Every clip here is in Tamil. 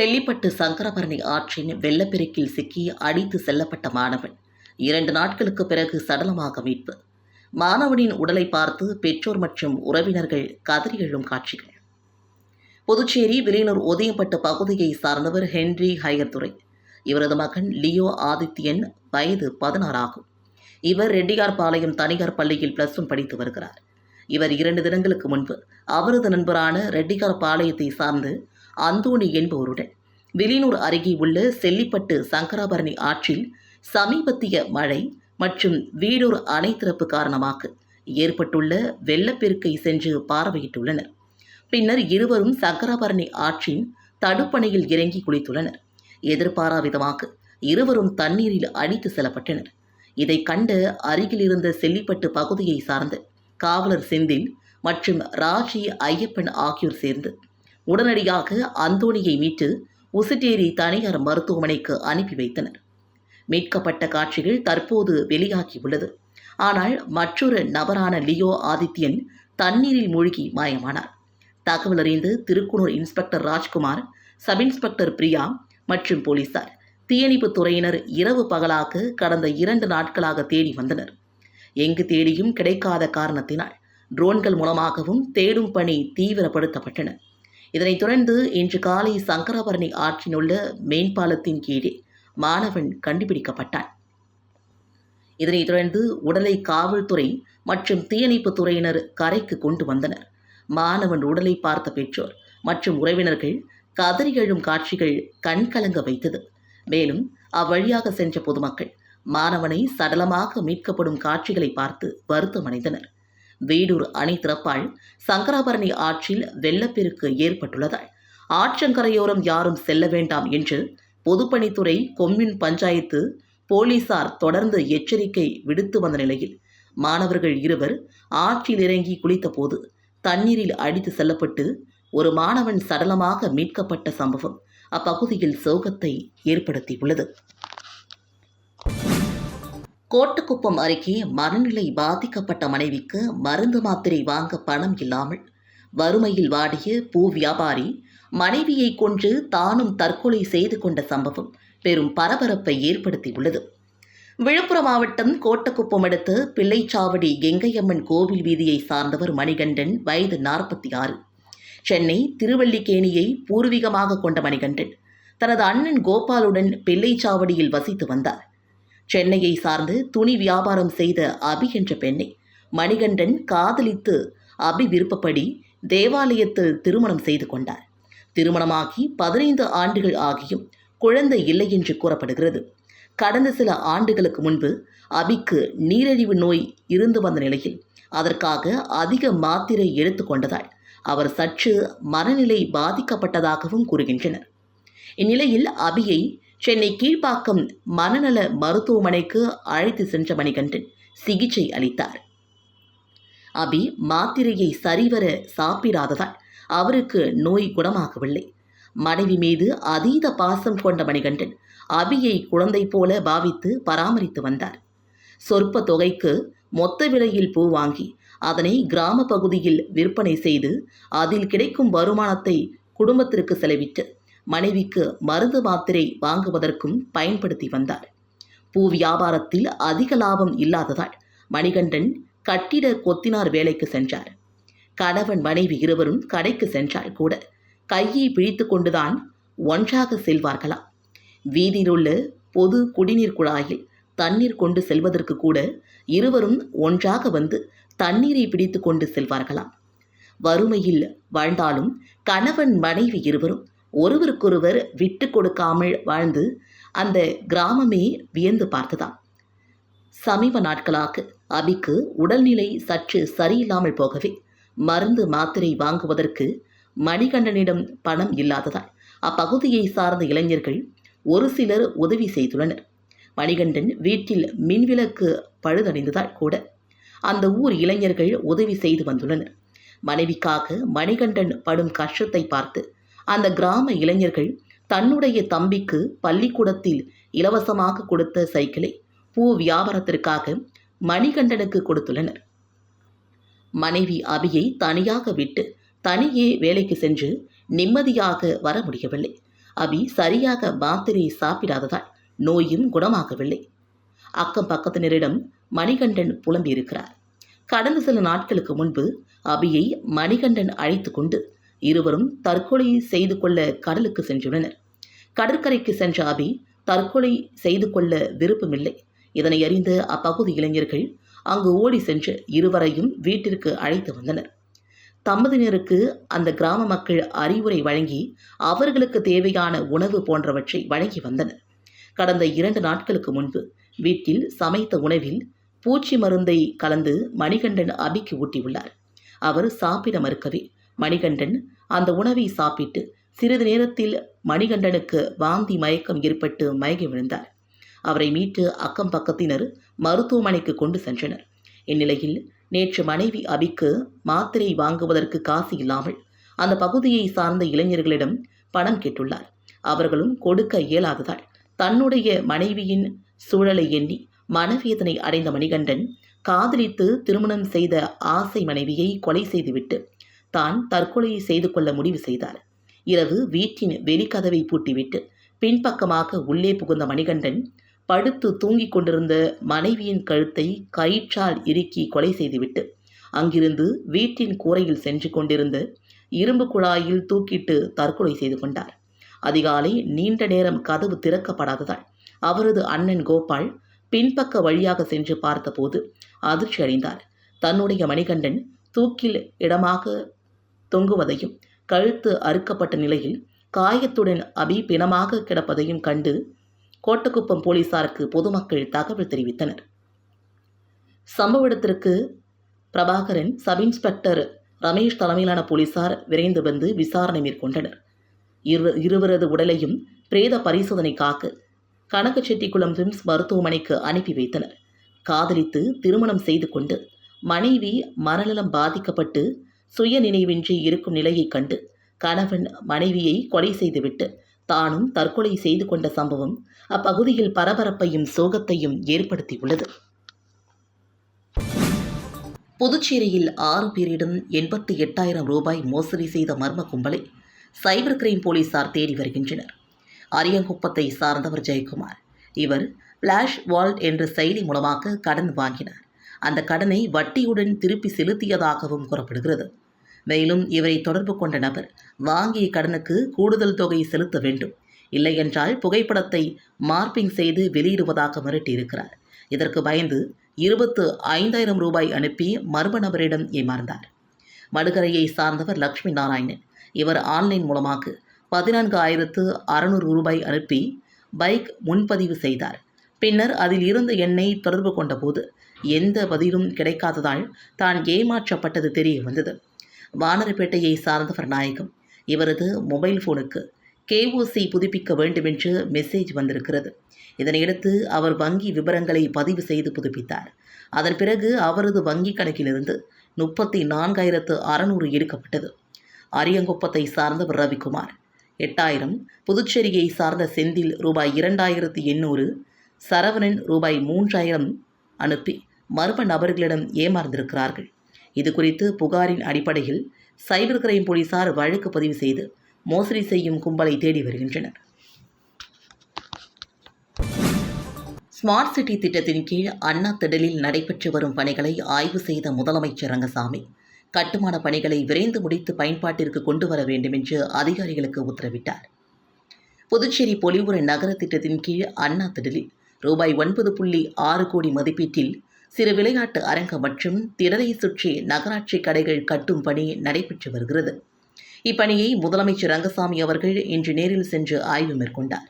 செல்லிப்பட்டு சங்கரபரணி ஆற்றின் வெள்ளப்பெருக்கில் சிக்கி அடித்து செல்லப்பட்ட மாணவன். இரண்டு நாட்களுக்கு பிறகு சடலமாக மீட்பு. மாணவனின் உடலை பார்த்து பெற்றோர் மற்றும் உறவினர்கள் கதறி எழும் காட்சிகள். புதுச்சேரி வில்லியனூர் ஒதியம்பட்டு பகுதியை சார்ந்தவர் ஹென்றி ஹயர்துரை. இவரது மகன் லியோ ஆதித்யன் வயது பதினாறு ஆகும் இவர் ரெட்டியார்பாளையம் தனியார் பள்ளியில் பிளஸ் ஒன் படித்து வருகிறார். இவர் இரண்டு தினங்களுக்கு முன்பு அவரது நண்பரான ரெட்டியார்பாளையத்தை சார்ந்து அந்தோணி என்பவருடன். வெளியூர் அருகே உள்ள செல்லிப்பட்டு சங்கராபரணி ஆற்றில் சமீபத்திய மழை மற்றும் வீடூர் அணை திறப்பு காரணமாக ஏற்பட்டுள்ள வெள்ளப்பெருக்கை சென்று பார்வையிட்டுள்ளனர். பின்னர் இருவரும் சங்கராபரணி ஆற்றின் தடுப்பணையில் இறங்கி குளித்துள்ளனர். எதிர்பாராவிதமாக இருவரும் தண்ணீரில் அடித்து செல்லப்பட்டனர். இதை கண்ட அருகில் இருந்த செல்லிப்பட்டு பகுதியை சார்ந்த காவலர் செந்தில் மற்றும் ராஜி ஐயப்பன் ஆகியோர் சேர்ந்து உடனடியாக அந்தோணியை மீட்டு உசிட்டேரி தனியார் மருத்துவமனைக்கு அனுப்பி வைத்தனர். மீட்கப்பட்ட காட்சிகள் தற்போது வெளியாகியுள்ளது. ஆனால் மற்றொரு நபரான லியோ ஆதித்யன் தண்ணீரில் மூழ்கி மாயமானார். தகவல் அறிந்து Thirukkanur inspector Rajkumar sub inspector Priya மற்றும் போலீசார் தீயணைப்புத் துறையினர் இரவு பகலாக கடந்த இரண்டு நாட்களாக தேடி வந்தனர். எங்கு தேடியும் கிடைக்காத காரணத்தினால் ட்ரோன்கள் மூலமாகவும் தேடும் பணி தீவிரப்படுத்தப்பட்டன. இதனைத் தொடர்ந்து இன்று காலை சங்கராபரணி ஆற்றினுள்ள மேம்பாலத்தின் கீழே மாணவன் கண்டுபிடிக்கப்பட்டான். இதனைத் தொடர்ந்து உடலை காவல்துறை மற்றும் தீயணைப்புத் துறையினர் கரைக்கு கொண்டு வந்தனர். மாணவன் உடலை பார்த்த பெற்றோர் மற்றும் உறவினர்கள் கதறி எழும் காட்சிகள் கண்கலங்க வைத்தது. மேலும் அவ்வழியாக சென்ற பொதுமக்கள் மாணவனை சடலமாக மீட்கப்படும் காட்சிகளை பார்த்து வருத்தமடைந்தனர். வேடூர் அணை திறப்பால் சங்கராபரணி ஆற்றில் வெள்ளப்பெருக்கு ஏற்பட்டுள்ளதால். ஆற்றங்கரையோரம் யாரும் செல்ல வேண்டாம் என்று பொதுப்பணித்துறை கொம்யூன் பஞ்சாயத்து போலீசார் தொடர்ந்து எச்சரிக்கை விடுத்து வந்த நிலையில் மாணவர்கள் இருவர் ஆற்றில் இறங்கி குளித்தபோது தண்ணீரில் அடித்து செல்லப்பட்டு ஒரு மாணவன் சடலமாக மீட்கப்பட்ட சம்பவம் அப்பகுதியில் சோகத்தை ஏற்படுத்தியுள்ளது. கோட்டுக்குப்பம் அருகே மனநிலை பாதிக்கப்பட்ட மனைவிக்கு மருந்து மாத்திரை வாங்க பணம் இல்லாமல் வறுமையில் வாடிய பூ வியாபாரி மனைவியை கொன்று தானும் தற்கொலை செய்து கொண்ட சம்பவம் பெரும் பரபரப்பை ஏற்படுத்தியுள்ளது. விழுப்புரம் மாவட்டம் கோட்டக்குப்பம் அடுத்த பிள்ளைச்சாவடி கெங்கையம்மன் கோவில் வீதியை சார்ந்தவர் மணிகண்டன் வயது நாற்பத்தி ஆறு. சென்னை திருவல்லிக்கேணியை பூர்வீகமாக கொண்ட மணிகண்டன். தனது அண்ணன் கோபாலுடன் பிள்ளைச்சாவடியில் வசித்து வந்தார். சென்னையை சார்ந்து துணி வியாபாரம் செய்த அபி என்ற பெண்ணை மணிகண்டன் காதலித்து அபி விருப்பப்படி தேவாலயத்தில் திருமணம் செய்து கொண்டார். திருமணமாகி பதினைந்து ஆண்டுகள் ஆகியும் குழந்தை இல்லை என்று கூறப்படுகிறது. கடந்த சில ஆண்டுகளுக்கு முன்பு அபிக்கு நீரிழிவு நோய் இருந்து வந்த நிலையில் அதற்காக அதிக மாத்திரை எடுத்துக்கொண்டதால் அவர் சற்று மனநிலை பாதிக்கப்பட்டதாகவும் கூறுகின்றனர். இந்நிலையில் அபியை சென்னை கீழ்ப்பாக்கம் மனநல மருத்துவமனைக்கு அழைத்து சென்ற மணிகண்டன் சிகிச்சை அளித்தார். அபி மாத்திரையை சரிவர சாப்பிடாததால் அவருக்கு நோய் குணமாகவில்லை. மனைவி மீது அதீத பாசம் கொண்ட மணிகண்டன் அபியை குழந்தை போல பாவித்து பராமரித்து வந்தார். சொற்ப தொகைக்கு மொத்த விலையில் பூ வாங்கி அதனை கிராம பகுதியில் விற்பனை செய்து அதில் கிடைக்கும் வருமானத்தை குடும்பத்திற்கு செலவிட்டு மனைவிக்கு மருந்து மாத்திரை வாங்குவதற்கும் பயன்படுத்தி வந்தார். பூ வியாபாரத்தில் அதிக லாபம் இல்லாததால் மணிகண்டன் கட்டிட கொத்தினார் வேலைக்கு சென்றார். கணவன் மனைவி இருவரும் கடைக்கு சென்றால் கூட கையை பிடித்து கொண்டுதான் ஒன்றாக செல்வார்களாம். வீதியிலுள்ள பொது குடிநீர் குழாயில் தண்ணீர் கொண்டு செல்வதற்கு கூட இருவரும் ஒன்றாக வந்து தண்ணீரை பிடித்து கொண்டு செல்வார்களாம். வறுமையில் வாழ்ந்தாலும் கணவன் மனைவி இருவரும் ஒருவருக்கொருவர் விட்டு கொடுக்காமல் வாழ்ந்து அந்த கிராமமே வியந்து பார்த்ததாம் சமீப நாட்களாக அபிக்கு உடல்நிலை சற்று சரியில்லாமல் போகவே மருந்து மாத்திரை வாங்குவதற்கு மணிகண்டனிடம் பணம் இல்லாததால் அப்பகுதியை சார்ந்த இளைஞர்கள் ஒரு சிலர் உதவி செய்துள்ளனர். மணிகண்டன் வீட்டில் மின்விளக்கு பழுதடைந்ததால் கூட அந்த ஊர் இளைஞர்கள் உதவி செய்து வந்துள்ளனர். மனைவிக்காக மணிகண்டன் படும் கஷ்டத்தை பார்த்து அந்த கிராம இளைஞர்கள் தன்னுடைய தம்பிக்கு பள்ளிக்கூடத்தில் இலவசமாக கொடுத்த சைக்கிளை பூ வியாபாரத்திற்காக மணிகண்டனுக்கு கொடுத்துள்ளனர். மனைவி அபியை தனியாக விட்டு தனியே வேலைக்கு சென்று நிம்மதியாக வர முடியவில்லை. அபி சரியாக மாத்திரை சாப்பிடாததால் நோயும் குணமாகவில்லை. அக்கம் பக்கத்தினரிடம் மணிகண்டன் புலம்பியிருக்கிறார். கடந்த சில நாட்களுக்கு முன்பு அபியை மணிகண்டன் அழைத்து கொண்டு இருவரும் தற்கொலை செய்து கொள்ள கடலுக்கு சென்றுள்ளனர். கடற்கரைக்கு சென்ற அபி தற்கொலை செய்து கொள்ள விருப்பமில்லை. இதனை அறிந்த அப்பகுதி இளைஞர்கள் அங்கு ஓடி சென்று இருவரையும் வீட்டிற்கு அழைத்து வந்தனர். தம்பதியினருக்கு அந்த கிராம மக்கள் அறிவுரை வழங்கி அவர்களுக்கு தேவையான உணவு போன்றவற்றை வழங்கி வந்தனர். கடந்த இரண்டு நாட்களுக்கு முன்பு வீட்டில் சமைத்த உணவில் பூச்சி மருந்தை கலந்து மணிகண்டன் அபிக்கு ஊட்டியுள்ளார். அவர் சாப்பிட மறுக்கவே மணிகண்டன் அந்த உணவை சாப்பிட்டு சிறிது நேரத்தில் மணிகண்டனுக்கு வாந்தி மயக்கம் ஏற்பட்டு மயங்கி விழுந்தார். அவரை மீட்டு அக்கம் பக்கத்தினர் மருத்துவமனைக்கு கொண்டு சென்றனர். இந்நிலையில் நேற்று மனைவி அபிக்கு மாத்திரை வாங்குவதற்கு காசு இல்லாமல் அந்த பகுதியை சார்ந்த இளைஞர்களிடம் பணம் கேட்டுள்ளார். அவர்களும் கொடுக்க இயலாததால் தன்னுடைய மனைவியின் சூழலை எண்ணி மனவேதனை அடைந்த மணிகண்டன் காதலித்து திருமணம் செய்த ஆசை மனைவியை கொலை செய்துவிட்டு தான் தற்கொலையை செய்து கொள்ள முடிவு செய்தார். இரவு வீட்டின் வெளிக்கதவை பூட்டிவிட்டு பின்பக்கமாக உள்ளே புகுந்த மணிகண்டன் படுத்து தூங்கிக் கொண்டிருந்த மனைவியின் கழுத்தை கயிற்றால் இறுக்கி கொலை செய்துவிட்டு அங்கிருந்து வீட்டின் கூரையில் சென்று கொண்டிருந்த இரும்பு குழாயில் தூக்கிட்டு தற்கொலை செய்து கொண்டார். அதிகாலை நீண்ட நேரம் கதவு திறக்கப்படாததால் அவரது அண்ணன் கோபால் பின்பக்க வழியாக சென்று பார்த்தபோது அதிர்ச்சி அடைந்தார் தன்னுடைய மணிகண்டன் தூக்கில் இடமாக தொங்குவதையும் கழுத்து அறுக்கப்பட்ட நிலையில் காயத்துடன் அபி பிணமாக கிடப்பதையும் கண்டு கோட்டக்குப்பம் போலீசாருக்கு பொதுமக்கள் தகவல் தெரிவித்தனர். சம்பவ இடத்திற்கு பிரபாகரன் சப் இன்ஸ்பெக்டர் ரமேஷ் தலைமையிலான போலீசார் விரைந்து வந்து விசாரணை மேற்கொண்டனர். இரு இருவரது உடலையும் பிரேத பரிசோதனைக்காக கனகச்செட்டிக்குளம் விம்ஸ் மருத்துவமனைக்கு அனுப்பி வைத்தனர். காதலித்து திருமணம் செய்து கொண்டு மனைவி மனநலம் பாதிக்கப்பட்டு சுய நினைவின்றி இருக்கும் நிலையைக் கண்டு கணவன் மனைவியை கொலை செய்துவிட்டு தானும் தற்கொலை செய்து கொண்ட சம்பவம் அப்பகுதியில் பரபரப்பையும் சோகத்தையும் ஏற்படுத்தியுள்ளது. புதுச்சேரியில் ஆறு பேரிடம் எண்பத்தி எட்டாயிரம் ரூபாய் மோசடி செய்த மர்ம கும்பலை சைபர் கிரைம் போலீசார் தேடி வருகின்றனர். அரியங்குப்பத்தை சார்ந்தவர் ஜெயக்குமார். இவர் பிளாஷ் வால்ட் என்ற செயலி மூலமாக கடன் வாங்கினார். அந்த கடனை வட்டியுடன் திருப்பி செலுத்தியதாகவும் கூறப்படுகிறது. மேலும் இவரை தொடர்பு கொண்ட நபர் வாங்கிய கடனுக்கு கூடுதல் தொகை செலுத்த வேண்டும். இல்லையென்றால் புகைப்படத்தை மார்பிங் செய்து வெளியிடுவதாக மிரட்டியிருக்கிறார். இதற்கு பயந்து இருபத்து ஐந்தாயிரம் ரூபாய் அனுப்பி மர்ம நபரிடம் ஏமாந்தார். வடுகரையை சார்ந்தவர் லக்ஷ்மி நாராயணன். இவர் ஆன்லைன் மூலமாக பதினான்கு ஆயிரத்து அறநூறு ரூபாய் அனுப்பி பைக் முன்பதிவு செய்தார். பின்னர் அதில் இருந்த எண்ணை தொடர்பு கொண்டபோது எந்த பதிலும் கிடைக்காததால் தான் ஏமாற்றப்பட்டது தெரிய வந்தது. வானரப்பேட்டையை சார்ந்தவர் நாயகம். இவரது மொபைல் ஃபோனுக்கு கேஓசி புதுப்பிக்க வேண்டுமென்று மெசேஜ் வந்திருக்கிறது. இதனையடுத்து அவர் வங்கி விவரங்களை பதிவு செய்து புதுப்பித்தார். அதன் பிறகு அவரது வங்கி கணக்கிலிருந்து முப்பத்தி நான்காயிரத்து அறநூறு எடுக்கப்பட்டது. அரியங்குப்பத்தை சார்ந்தவர் ரவிக்குமார். எட்டாயிரம் புதுச்சேரியை சார்ந்த செந்தில் ரூபாய் இரண்டாயிரத்து எண்ணூறு சரவணன் ரூபாய் மூன்றாயிரம் அனுப்பி மர்ம நபர்களிடம் ஏமாந்திருக்கிறார்கள். இது குறித்து புகாரின் அடிப்படையில் சைபர் கிரைம் போலீசார் வழக்கு பதிவு செய்து மோசடி செய்யும் கும்பலை தேடி வருகின்றனர். ஸ்மார்ட் சிட்டி திட்டத்தின் கீழ் அண்ணா திடலில் நடைபெற்று வரும் பணிகளை ஆய்வு செய்த முதலமைச்சர் ரங்கசாமி கட்டுமான பணிகளை விரைந்து முடித்து பயன்பாட்டிற்கு கொண்டு வர வேண்டும் என்று அதிகாரிகளுக்கு உத்தரவிட்டார். புதுச்சேரி பொலிவுற நகர திட்டத்தின் கீழ் அண்ணா திடலில் ரூபாய் ஒன்பது புள்ளி ஆறு கோடி மதிப்பீட்டில் சிறு விளையாட்டு அரங்கம் மற்றும் திடலை சுற்றி நகராட்சி கடைகள் கட்டும் பணி நடைபெற்று வருகிறது. இப்பணியை முதலமைச்சர் ரங்கசாமி அவர்கள் இன்று நேரில் சென்று ஆய்வு மேற்கொண்டார்.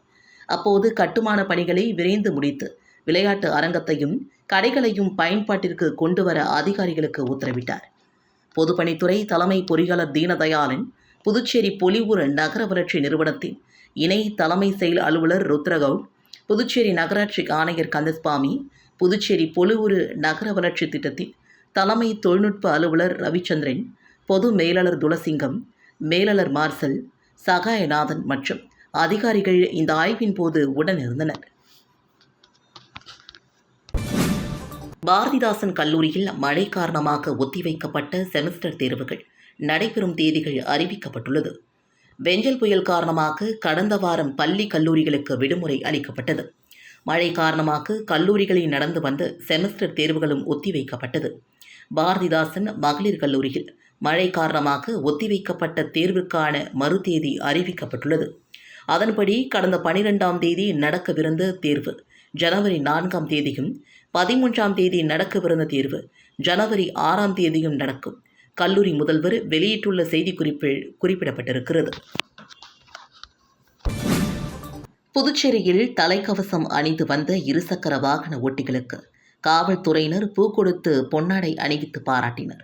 அப்போது கட்டுமான பணிகளை விரைந்து முடித்து விளையாட்டு அரங்கத்தையும் கடைகளையும் பயன்பாட்டிற்கு கொண்டு வர அதிகாரிகளுக்கு உத்தரவிட்டார். பொதுப்பணித்துறை தலைமை பொறியாளர் தீனதயாளன் புதுச்சேரி பொலிவுறு நகர வளர்ச்சி நிறுவனத்தின் இணை தலைமை செயல் அலுவலர் ருத்ரகவுட் புதுச்சேரி நகராட்சி ஆணையர் கந்தசுவாமி புதுச்சேரி பொலிவுறு நகர வளர்ச்சி திட்டத்தின் தலைமை தொழில்நுட்ப அலுவலர் ரவிச்சந்திரன் பொது மேலாளர் துளசிங்கம் மேலாளர் மார்சல் சகாயநாதன் மற்றும் அதிகாரிகள் இந்த ஆய்வின் போது உடனிருந்தனர். பாரதிதாசன் கல்லூரியில் மழை காரணமாக ஒத்திவைக்கப்பட்ட செமஸ்டர் தேர்வுகள் நடைபெறும் தேதிகள் அறிவிக்கப்பட்டுள்ளது. வெஞ்சல் புயல் காரணமாக கடந்த வாரம் பள்ளி கல்லூரிகளுக்கு விடுமுறை அளிக்கப்பட்டது. மழை காரணமாக கல்லூரிகளில் நடந்து வந்த செமஸ்டர் தேர்வுகளும் ஒத்திவைக்கப்பட்டது. பாரதிதாசன் மகளிர் கல்லூரியில் மழை காரணமாக ஒத்திவைக்கப்பட்ட தேர்வுக்கான மறுதேதி அறிவிக்கப்பட்டுள்ளது. அதன்படி கடந்த பனிரெண்டாம் தேதி நடக்கவிருந்த தேர்வு ஜனவரி நான்காம் தேதியும் பதிமூன்றாம் தேதி நடக்கவிருந்த தேர்வு ஜனவரி ஆறாம் தேதியும் நடக்கும். கல்லூரி முதல்வர் வெளியிட்டுள்ள செய்திக்குறிப்பில் குறிப்பிடப்பட்டிருக்கிறது. புதுச்சேரியில் தலைக்கவசம் அணிந்து வந்த இருசக்கர வாகன ஓட்டிகளுக்கு காவல்துறையினர் பூ கொடுத்து பொன்னாடை அணிவித்து பாராட்டினர்.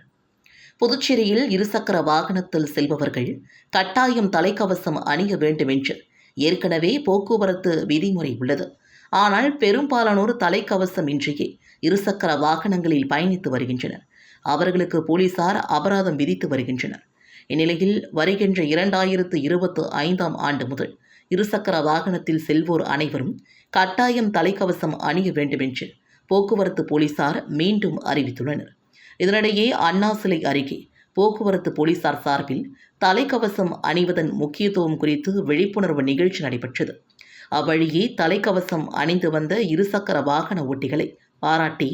புதுச்சேரியில் இருசக்கர வாகனத்தில் செல்பவர்கள் கட்டாயம் தலைக்கவசம் அணிய வேண்டும் என்று ஏற்கனவே போக்குவரத்து விதிமுறை உள்ளது. ஆனால் பெரும்பாலானோர் தலைக்கவசம் இன்றியே இருசக்கர வாகனங்களில் பயணித்து வருகின்றனர். அவர்களுக்கு போலீசார் அபராதம் விதித்து வருகின்றனர். இந்நிலையில் வருகின்ற இரண்டாயிரத்து இருபத்து ஐந்தாம் ஆண்டு முதல் இருசக்கர வாகனத்தில் செல்வோர் அனைவரும் கட்டாயம் தலைக்கவசம் அணிய வேண்டும் என்று போக்குவரத்து போலீசார் மீண்டும் அறிவித்துள்ளனர். இதனிடையே அண்ணா சிலை அருகே போக்குவரத்து போலீசார் சார்பில் தலைக்கவசம் அணிவதன் முக்கியத்துவம் குறித்து விழிப்புணர்வு நிகழ்ச்சி நடைபெற்றது. அவ்வழியே தலைக்கவசம் அணிந்து வந்த இருசக்கர வாகன ஓட்டிகளை பாராட்டி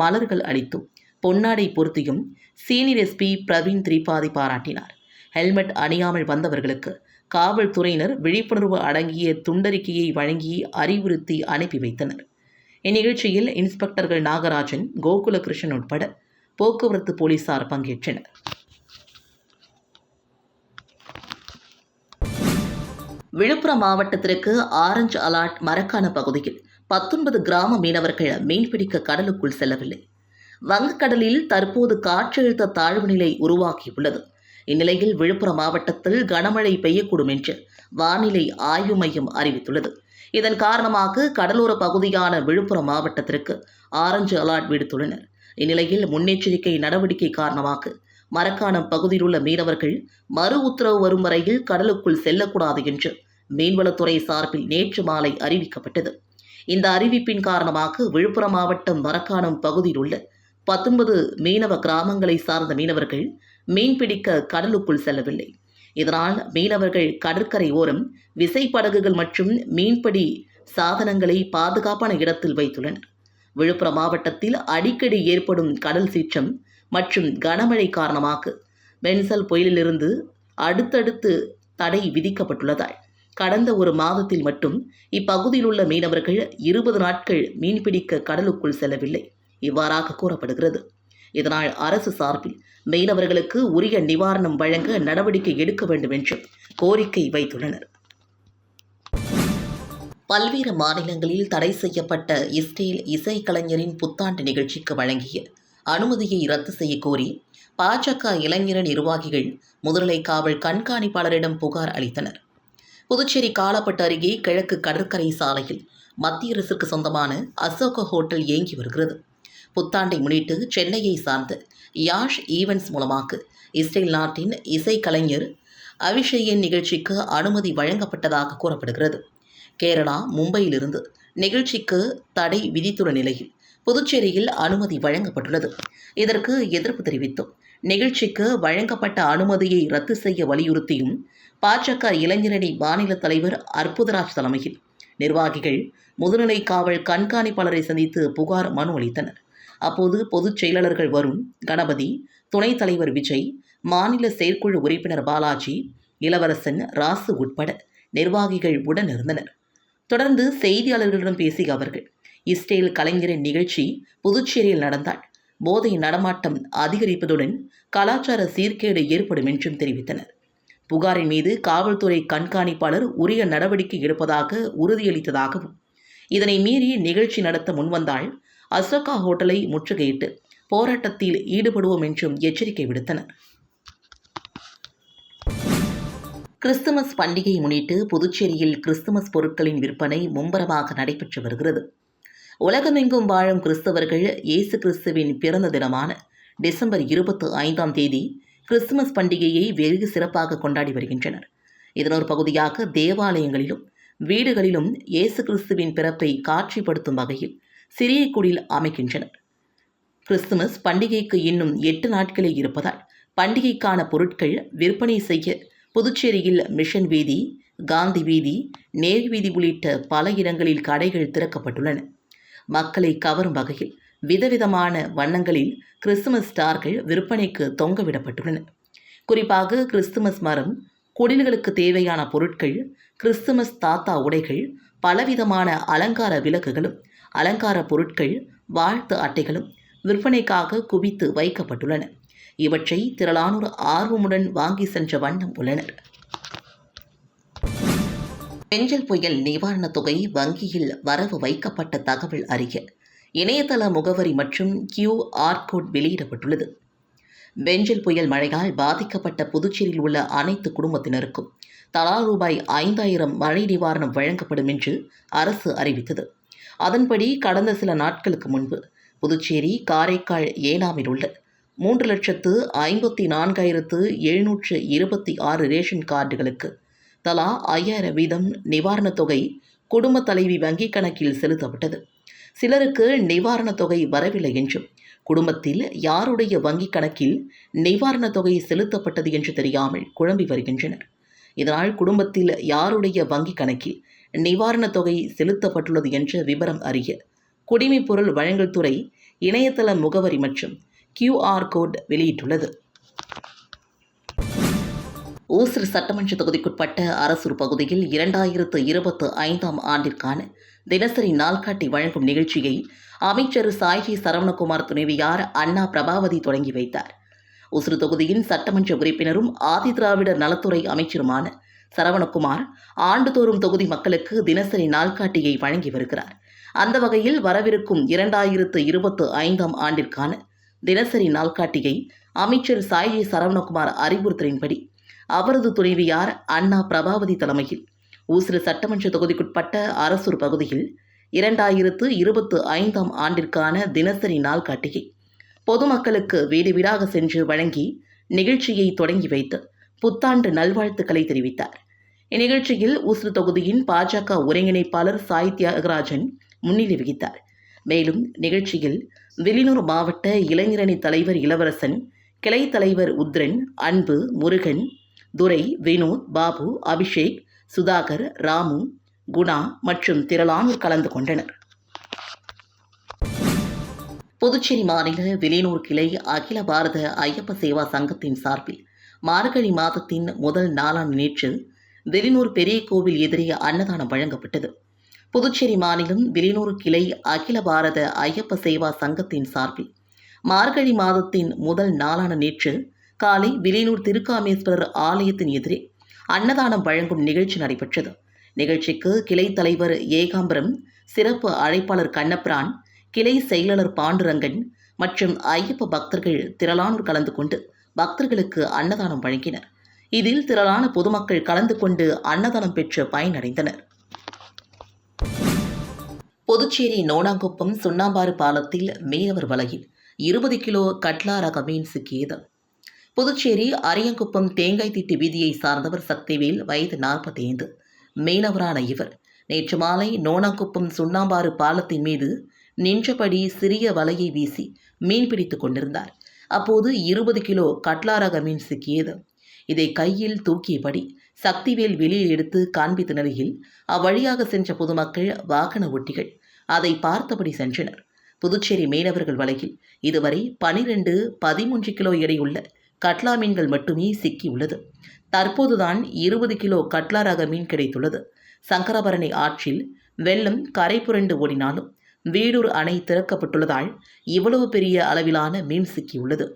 மலர்கள் அளித்தும் பொன்னாடை பொருத்தியும் சீனியர் எஸ்பி பிரவீன் திரிபாதி பாராட்டினார். ஹெல்மெட் அணியாமல் வந்தவர்களுக்கு காவல்துறையினர் விழிப்புணர்வு அடங்கிய துண்டறிக்கையை வழங்கி அறிவுறுத்தி அனுப்பி வைத்தனர். இந்நிகழ்ச்சியில் இன்ஸ்பெக்டர்கள் நாகராஜன் கோகுலகிருஷ்ணன் உட்பட போக்குவரத்து போலீசார் பங்கேற்றனர். விழுப்புரம் மாவட்டத்திற்கு ஆரஞ்சு அலர்ட் மரக்கான பகுதியில் பத்தொன்பது கிராம மீனவர்கள் மீன்பிடிக்க கடலுக்குள் செல்லவில்லை. வங்கக்கடலில் தற்போது காற்றழுத்த தாழ்வு நிலை உருவாகியுள்ளது. இந்நிலையில் விழுப்புரம் மாவட்டத்தில் கனமழை பெய்யக்கூடும் என்று வானிலை ஆய்வு மையம் அறிவித்துள்ளது. இதன் காரணமாக கடலோர பகுதியான விழுப்புரம் மாவட்டத்திற்கு ஆரஞ்சு அலர்ட் விடுத்துள்ளனர். இந்நிலையில் முன்னெச்சரிக்கை நடவடிக்கை காரணமாக மரக்காணம் பகுதியில் உள்ள மீனவர்கள் மறு உத்தரவு வரும் வரையில் கடலுக்குள் செல்லக்கூடாது என்று மீன்வளத்துறை சார்பில் நேற்று மாலை அறிவிக்கப்பட்டது. இந்த அறிவிப்பின் காரணமாக விழுப்புரம் மாவட்டம் மரக்காணம் பகுதியில் உள்ள பத்தொன்பது மீனவ கிராமங்களை சார்ந்த மீனவர்கள் மீன்பிடிக்க கடலுக்குள் செல்லவில்லை. இதனால் மீனவர்கள் கடற்கரை ஓரம் விசைப்படகுகள் மற்றும் மீன்பிடி சாதனங்களை பாதுகாப்பான இடத்தில் வைத்துள்ளனர். விழுப்புரம் மாவட்டத்தில் அடிக்கடி ஏற்படும் கடல் சீற்றம் மற்றும் கனமழை காரணமாக பென்சல் புயலிலிருந்து அடுத்தடுத்து தடை விதிக்கப்பட்டுள்ளதால் கடந்த ஒரு மாதத்தில் மட்டும் இப்பகுதியில் உள்ள மீனவர்கள் இருபது நாட்கள் மீன்பிடிக்க கடலுக்குள் செல்லவில்லை. இவ்வாறாக கூறப்படுகிறது. இதனால் அரசு சார்பில் மீனவர்களுக்கு உரிய நிவாரணம் வழங்க நடவடிக்கை எடுக்க வேண்டும் என்று கோரிக்கை வைத்துள்ளனர். பல்வேறு மாநிலங்களில் தடை செய்யப்பட்ட இஸ்ரேல் இசைக்கலைஞரின் புத்தாண்டு நிகழ்ச்சிக்கு வழங்கிய அனுமதியை ரத்து செய்ய கோரி பாஜக இளைஞர நிர்வாகிகள் முதுநிலை காவல் கண்காணிப்பாளரிடம் புகார் அளித்தனர். புதுச்சேரி காலப்பட்டு அருகே கிழக்கு கடற்கரை சாலையில் மத்திய அரசுக்கு சொந்தமான அசோக ஹோட்டல் இயங்கி வருகிறது. புத்தாண்டை முன்னிட்டு சென்னையை சார்ந்த யாஷ் ஈவென்ட்ஸ் மூலமாக இஸ்ரேல் நாட்டின் இசைக்கலைஞர் அபிஷேகின் நிகழ்ச்சிக்கு அனுமதி வழங்கப்பட்டதாக கூறப்படுகிறது. கேரளா மும்பையிலிருந்து நிகழ்ச்சிக்கு தடை விதித்துள்ள நிலையில் புதுச்சேரியில் அனுமதி வழங்கப்பட்டுள்ளது. இதற்கு எதிர்ப்பு தெரிவித்தும் நிகழ்ச்சிக்கு வழங்கப்பட்ட அனுமதியை ரத்து செய்ய வலியுறுத்தியும் பாஜக இளைஞரணி மாநில தலைவர் அற்புதராஜ் தலைமையில் நிர்வாகிகள் முதுநிலை காவல் கண்காணிப்பாளரை சந்தித்து புகார் மனு அளித்தனர். அப்போது பொதுச் செயலாளர்கள் வருண் கணபதி துணைத் தலைவர் விஜய் மாநில செயற்குழு உறுப்பினர் பாலாஜி இளவரசன் ராசு உட்பட நிர்வாகிகள் உடனிருந்தனர் தொடர்ந்து செய்தியாளர்களிடம் பேசிய அவர்கள் இஸ்ரேல் கலைஞரின் நிகழ்ச்சி புதுச்சேரியில் நடந்தால் போதை நடமாட்டம் அதிகரிப்பதுடன் கலாச்சார சீர்கேடு ஏற்படும் என்றும் தெரிவித்தனர். புகாரின் மீது காவல்துறை கண்காணிப்பாளர் உரிய நடவடிக்கை எடுப்பதாக உறுதியளித்ததாகவும் இதனை மீறி நிகழ்ச்சி நடத்த முன்வந்தால் அசோகா ஹோட்டலை முற்றுகையிட்டு போராட்டத்தில் ஈடுபடுவோம் என்றும் எச்சரிக்கை விடுத்தனர். கிறிஸ்துமஸ் பண்டிகையை முன்னிட்டு புதுச்சேரியில் கிறிஸ்துமஸ் பொருட்களின் விற்பனை மும்பரமாக நடைபெற்று வருகிறது. உலகமெங்கும் வாழும் கிறிஸ்தவர்கள் இயேசு கிறிஸ்துவின் பிறந்த தினமான டிசம்பர் இருபத்தி ஐந்தாம் தேதி கிறிஸ்துமஸ் பண்டிகையை வெகு சிறப்பாக கொண்டாடி வருகின்றனர். இதன் ஒரு பகுதியாக தேவாலயங்களிலும் வீடுகளிலும் இயேசு கிறிஸ்துவின் பிறப்பை காட்சிப்படுத்தும் வகையில் சிறிய குடில் அமைக்கின்றனர். கிறிஸ்துமஸ் பண்டிகைக்கு இன்னும் எட்டு நாட்களே இருப்பதால் பண்டிகைக்கான பொருட்கள் விற்பனை செய்ய புதுச்சேரியில் மிஷன் வீதி காந்தி வீதி நேரு வீதி உள்ளிட்ட பல இடங்களில் கடைகள் திறக்கப்பட்டுள்ளன. மக்களை கவரும் வகையில் விதவிதமான வண்ணங்களில் கிறிஸ்துமஸ் ஸ்டார்கள் விற்பனைக்கு தொங்கவிடப்பட்டுள்ளன. குறிப்பாக கிறிஸ்துமஸ் மரம் குடில்களுக்கு தேவையான பொருட்கள் கிறிஸ்துமஸ் தாத்தா உடைகள் பலவிதமான அலங்கார விளக்குகளும் அலங்கார பொருட்கள் வாழ்த்து அட்டைகளும் விற்பனைக்காக குவித்து வைக்கப்பட்டுள்ளன. இவற்றை திரளானோர் ஆர்வமுடன் வாங்கி சென்ற வண்ணம் உள்ளனர். பெஞ்சல் புயல் நிவாரணத் தொகை வங்கியில் வரவு வைக்கப்பட்ட தகவல் அறிய இணையதள முகவரி மற்றும் கியூஆர் கோட் வெளியிடப்பட்டுள்ளது. பெஞ்சல் புயல் மழையால் பாதிக்கப்பட்ட புதுச்சேரியில் உள்ள அனைத்து குடும்பத்தினருக்கும் தலா ரூபாய் ஐந்தாயிரம் மழை நிவாரணம் வழங்கப்படும் என்று அரசு அறிவித்தது. அதன்படி கடந்த சில நாட்களுக்கு முன்பு புதுச்சேரி காரைக்கால் ஏனாமில் உள்ள மூன்று லட்சத்து ஐம்பத்தி நான்காயிரத்து எழுநூற்று இருபத்தி ஆறு ரேஷன் கார்டுகளுக்கு தலா ஐயாயிரம் வீதம் நிவாரணத் தொகை குடும்ப தலைவி வங்கிக் கணக்கில் செலுத்தப்பட்டது. சிலருக்கு நிவாரணத் தொகை வரவில்லை என்றும் குடும்பத்தில் யாருடைய வங்கிக் கணக்கில் நிவாரணத் தொகை செலுத்தப்பட்டது என்று தெரியாமல் குழம்பி வருகின்றனர். இதனால் குடும்பத்தில் யாருடைய வங்கிக் கணக்கில் நிவாரணத் தொகை செலுத்தப்பட்டுள்ளது என்ற விவரம் அறிய குடிமைப் பொருள் வழங்கல் துறை இணையதள முகவரி மற்றும் கியூஆர் கோட் வெளியிட்டுள்ளது. ஊசர் சட்டமன்ற தொகுதிக்குட்பட்ட அரசூர் பகுதியில் இரண்டாயிரத்து இருபத்து ஐந்தாம் ஆண்டிற்கான தினசரி நாள்காட்டி வழங்கும் நிகழ்ச்சியை அமைச்சர் சாய்கி சரவணகுமார் துணைவியார் அண்ணா பிரபாவதி தொடங்கி வைத்தார். உசுறு தொகுதியின் சட்டமன்ற உறுப்பினரும் ஆதி திராவிடர் நலத்துறை அமைச்சருமான சரவணகுமார் ஆண்டுதோறும் தொகுதி மக்களுக்கு தினசரி நாள்காட்டியை வழங்கி வருகிறார். அந்த வகையில் வரவிருக்கும் இரண்டாயிரத்து இருபத்து ஐந்தாம் ஆண்டிற்கான தினசரி நாள்காட்டியை அமைச்சர் சாயி சரவணகுமார் அறிவுறுத்தலின்படி அவரது துணைவியார் அண்ணா பிரபாவதி தலைமையில் ஊசிறு சட்டமன்ற தொகுதிக்குட்பட்ட அரசூர் பகுதியில் இரண்டாயிரத்து இருபத்து ஐந்தாம் ஆண்டிற்கான தினசரி நாள்காட்டியை பொதுமக்களுக்கு வீடு வீடாக சென்று வழங்கி நிகழ்ச்சியை தொடங்கி வைத்து புத்தாண்டு நல்வாழ்த்துக்களை தெரிவித்தார். இந்நிகழ்ச்சியில் ஊசுறு தொகுதியின் பாஜக ஒருங்கிணைப்பாளர் சாய் தியாகராஜன் முன்னிலை வகித்தார். மேலும் நிகழ்ச்சியில் வெளியூர் மாவட்ட இளைஞரணி தலைவர் இளவரசன் கிளை தலைவர் உத்ரன் அன்பு முருகன் துரை வினோத் பாபு அபிஷேக் சுதாகர் ராமு குணா மற்றும் திரளானோர் கலந்து கொண்டனர். புதுச்சேரி மாநில வெளியூர் கிளை அகில பாரத ஐயப்ப சேவா சங்கத்தின் சார்பில் மார்கழி மாதத்தின் முதல் நாளான நேற்று வெளிநூர் பெரிய கோவில் எதிரே அன்னதானம் வழங்கப்பட்டது. புதுச்சேரி மாநிலம் வெளிநூறு கிளை அகில பாரத ஐயப்ப சேவா சங்கத்தின் சார்பில் மார்கழி மாதத்தின் முதல் நாளான நேற்று காலை வெளியூர் திருக்காமேஸ்வரர் ஆலயத்தின் எதிரே அன்னதானம் வழங்கும் நிகழ்ச்சி நடைபெற்றது. நிகழ்ச்சிக்கு கிளை தலைவர் ஏகாம்பரம் சிறப்பு அழைப்பாளர் கண்ணபிரான் கிளை செயலாளர் பாண்டுரங்கன் மற்றும் ஐயப்ப பக்தர்கள் திரளானோர் கலந்து கொண்டு பக்தர்களுக்கு அன்னதானம் வழங்கினர். இதில் திரளான பொதுமக்கள் கலந்து கொண்டு அன்னதானம் பெற்று பயனடைந்தனர். புதுச்சேரி நோனாங்குப்பம் சுண்ணாம்பாறு பாலத்தில் மீனவர் வலையில் இருபது கிலோ கட்லா ரக மீன் சிக்கியது புதுச்சேரி அரியங்குப்பம் தேங்காய் திட்டு வீதியை சார்ந்தவர் சக்திவேல் வயது நாற்பத்தி ஐந்து மீனவரான இவர் நேற்று மாலை நோனாங்குப்பம் சுண்ணாம்பாறு பாலத்தின் மீது நின்றபடி சிறிய வலையை வீசி மீன் பிடித்துக் கொண்டிருந்தார். அப்போது இருபது கிலோ கட்லா ரக மீன் சிக்கியது இதை கையில் தூக்கியபடி சக்திவேல் வெளியே எடுத்து காண்பித்த நிலையில் அவ்வழியாக சென்ற பொதுமக்கள் வாகன ஒட்டிகள் அதை பார்த்தபடி சென்றனர். புதுச்சேரி மீனவர்கள் வலையில் இதுவரை பனிரெண்டு பதிமூன்று கிலோ எடையுள்ள கட்லா மீன்கள் மட்டுமே சிக்கியுள்ளது. தற்போதுதான் இருபது கிலோ கட்லா ரக மீன் கிடைத்துள்ளது. சங்கரபரணி ஆற்றில் வெள்ளம் கரை புரண்டு ஓடினாலும் வீடூர் அணை திறக்கப்பட்டுள்ளதால் இவ்வளவு பெரிய அளவிலான மீன் சிக்கியுள்ளது.